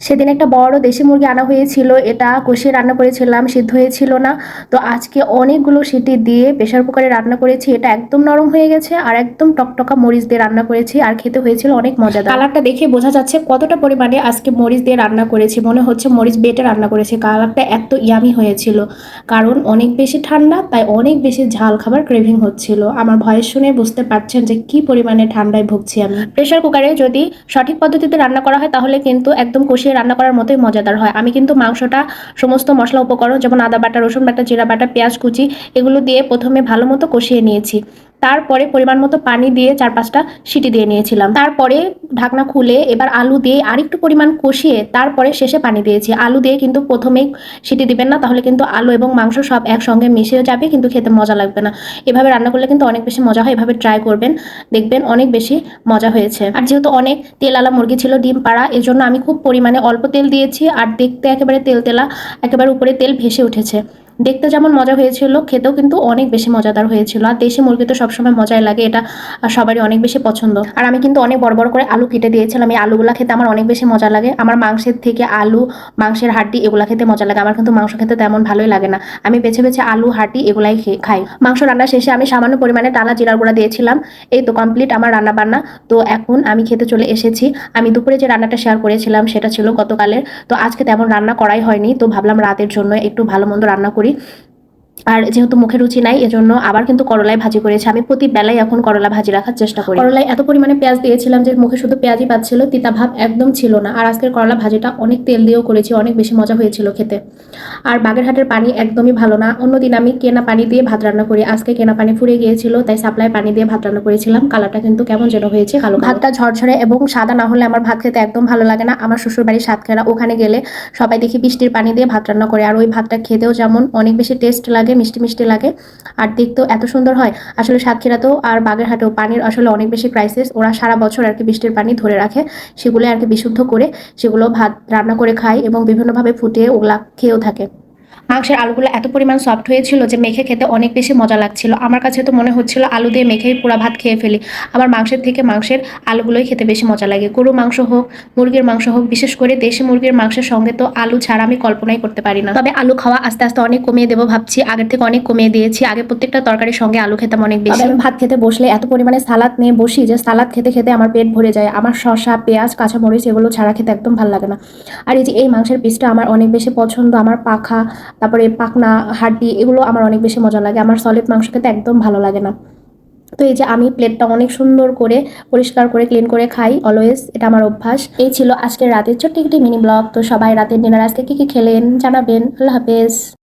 সেদিন একটা বড় দেশি মুরগি আনা হয়েছিল, এটা কষিয়ে রান্না করেছিলাম, সিদ্ধ হয়েছিল না। তো আজকে অনেকগুলো সিটি দিয়ে প্রেশার কুকারে রান্না করেছি, এটা একদম নরম হয়ে গেছে আর একদম টকটকা মরিচ দিয়ে রান্না করেছি আর খেতে হয়েছিল অনেক মজাদার। কালারটা দেখে বোঝা যাচ্ছে কতটা পরিমাণে আজকে মরিচ দিয়ে রান্না করেছি, মনে হচ্ছে মরিচ বেটে রান্না করেছি। কালারটা এত ইয়ামি হয়েছিল, কারণ অনেক বেশি ঠান্ডা, তাই অনেক বেশি ঝাল খাবার ক্রেভিং হচ্ছিল। আমার ভয়েস শুনে বুঝতে পারছেন যে কি পরিমাণে ঠান্ডায় ভুগছি আমি। প্রেশার কুকারে যদি সঠিক পদ্ধতিতে রান্না করা হয়, তাহলে কিন্তু একদম কষিয়ে রান্না করার মতোই মজাদার হয়। আমি কিন্তু মাংসটা সমস্ত মশলা উপকরণ, যেমন আদা বাটা, রসুন বাটা, জিরা বাটা, পেঁয়াজ কুচি, এগুলো দিয়ে প্রথমে ভালো মতো কষিয়ে নিয়েছি। তারপরে পরিমাণ মতো পানি দিয়ে চার পাঁচটা সিটি দিয়ে নিয়েছিলাম। তারপরে ঢাকনা খুলে এবার আলু দিয়ে আরেকটু পরিমাণ কষিয়ে তারপরে শেষে পানি দিয়েছি। আলু দিয়ে কিন্তু প্রথমেই সিটি দিবেন না, তাহলে কিন্তু আলু এবং মাংস সব একসঙ্গে মিশে যাবে, কিন্তু খেতে মজা লাগবে না। এভাবে রান্না করলে কিন্তু অনেক বেশি মজা হয়, এভাবে ট্রাই করবেন, দেখবেন অনেক বেশি মজা হয়েছে। আর যেহেতু অনেক তেলালা মুরগি ছিল ডিম পাড়া, এজন্য আমি খুব পরিমাণে অল্প তেল দিয়েছি, আর দেখতে একেবারে তেল তেলা একেবারে উপরে তেল ভেসে উঠেছে। দেখতে যেমন মজা হয়েছিল, খেতেও কিন্তু অনেক বেশি মজাদার হয়েছিল। আর দেশি মুরগি তো সবসময় মজাই লাগে, এটা সবারই অনেক বেশি পছন্দ। আর আমি কিন্তু অনেক বড় বড় করে আলু কেটে দিয়েছিলাম, এই আলুগুলো খেতে আমার অনেক বেশি মজা লাগে। আমার মাংসের থেকে আলু, মাংসের হাড্ডি এগুলো খেতে মজা লাগে। আমার কিন্তু মাংস খেতে তেমন ভালোই লাগে না। আমি বেছে বেছে আলু, হাড্ডি এগুলাই খাই। মাংস রান্না শেষে আমি সামান্য পরিমাণে টালা জিরার গুঁড়া দিয়েছিলাম, এই তো কমপ্লিট আমার রান্না বান্না। তো এখন আমি খেতে চলে এসেছি। আমি দুপুরে যে রান্নাটা শেয়ার করেছিলাম সেটা ছিল গতকালের। তো আজকে তেমন রান্না করাই হয়নি, তো ভাবলাম রাতের জন্য একটু ভালো মন্দ রান্না করি। করি আর যেহেতু মুখে রুচি নাই, এজন্য আবার কিন্তু করলায় ভাজি করেছি। আমি প্রতি বেলায় এখন করলা ভাজি রাখার চেষ্টা করি। করলায় এত পরিমাণে পেঁয়াজ দিয়েছিলাম যে মুখে শুধু পেঁয়াজই পাচ্ছিল তিতা ভাব একদম ছিল না। আর আজকের করলা ভাজিটা অনেক তেল দিয়েও করেছি, অনেক বেশি মজা হয়েছিল খেতে। আর বাগেরহাটের পানি একদমই ভালো না। অন্যদিন আমি কেনা পানি দিয়ে ভাত রান্না করি। আজকে কেনা পানি ফুরে গিয়েছিল, তাই সাপ্লাই পানি দিয়ে ভাত রান্না করেছিলাম। কালারটা কিন্তু কেমন যেন হয়েছে, কালো ভাতটা ঝরঝরে এবং সাদা না হলে আমার ভাত খেতে একদম ভালো লাগে না। আমার শ্বশুর বাড়ির সাতক্ষীরা, ওখানে গেলে সবাই দেখি বৃষ্টির পানি দিয়ে ভাত রান্না করে। আর ওই ভাতটা খেতেও যেমন অনেক বেশি টেস্ট লাগে। মিষ্টি মিষ্টি লাগে। আর দেখতেও এত সুন্দর হয়। আসলে সাতক্ষীরাতেও আর বাগেরহাটেও পানির আসলে অনেক বেশি ক্রাইসিস ওরা সারা বছর আর কি বৃষ্টির পানি ধরে রাখে। সেগুলো আর কি বিশুদ্ধ করে সেগুলো ভাত রান্না করে খায় এবং বিভিন্নভাবে ফুটিয়ে ওগুলা খেয়েও থাকে। মাংসের আলুগুলো এত পরিমাণ সফট হয়েছিল যে মেখে খেতে অনেক বেশি মজা লাগছিল। আমার কাছে তো মনে হচ্ছিল আলু দিয়ে মেখেই পুরা ভাত খেয়ে ফেলি। আমার মাংসের থেকে মাংসের আলুগুলোই খেতে বেশি মজা লাগে। গরু মাংস হোক, মুরগির মাংস হোক, বিশেষ করে দেশি মুরগির মাংসের সঙ্গে তো আলু ছাড়া আমি কল্পনাই করতে পারি না। তবে আলু খাওয়া আস্তে আস্তে অনেক কমিয়ে দেবো ভাবছি। আগের থেকে অনেক কমিয়ে দিয়েছি। আগে প্রত্যেকটা তরকারির সঙ্গে আলু খেতাম অনেক বেশি। আমি ভাত খেতে বসলে এত পরিমাণে সালাদ নিয়ে বসি যে সালাদ খেতে খেতে আমার পেট ভরে যায়। আমার শসা, পেঁয়াজ, কাঁচামরিচ এগুলো ছাড়া খেতে একদম ভালো লাগে না। আর এই যে এই মাংসের পিসটা আমার অনেক বেশি পছন্দ। আমার পাখা তারপরে পাখনা, হাড্ডি, এগুলো আমার অনেক বেশি মজা লাগে। আমার সলিড মাংস খেতে একদম ভালো লাগে না। তো এই যে আমি প্লেটটা অনেক সুন্দর করে পরিষ্কার করে ক্লিন করে খাই অলওয়েজ এটা আমার অভ্যাস। এই ছিল আজকের রাতের ছোট্ট একটি মিনি ব্লগ তো সবাই রাতের ডিনার আজকে কী কী খেলেন জানাবেন। আল্লাহ হাফেজ।